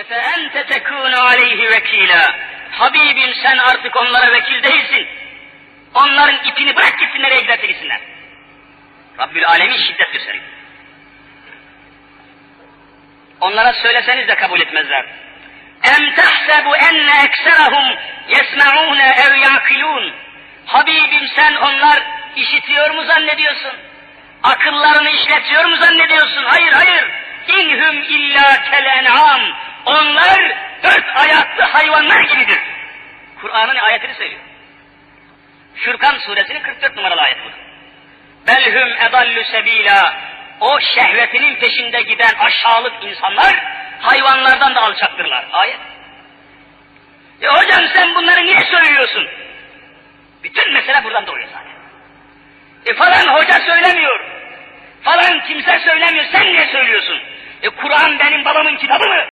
Efe ente tekûne aleyhi vekîlâ. Habibim sen artık onlara vekil değilsin. Onların ipini bırak gitsin nereye giderse gitsinler. Rabbül Alemin şiddet gösteriyor. Onlara söyleseniz de kabul etmezler. Em tahsebu enne ekserahum yesma'une ev yaqilun. Habibim sen onlar işitiyor mu zannediyorsun? Akıllarını işletiyor mu zannediyorsun? Hayır hayır. İnhum illa kel en'am. Hayvanlar gibidir. Kur'an'ın ayetini söylüyor. Fürkan suresinin 44 numaralı ayeti bu. Belhum edallu sebila. O şehvetinin peşinde giden aşağılık insanlar hayvanlardan da alçaktırlar. Ayet. E hocam sen bunları niye söylüyorsun? Bütün mesele buradan doğuyor zaten. E falan hoca söylemiyor. Falan kimse söylemiyor. Sen niye söylüyorsun? E Kur'an benim babamın kitabı mı?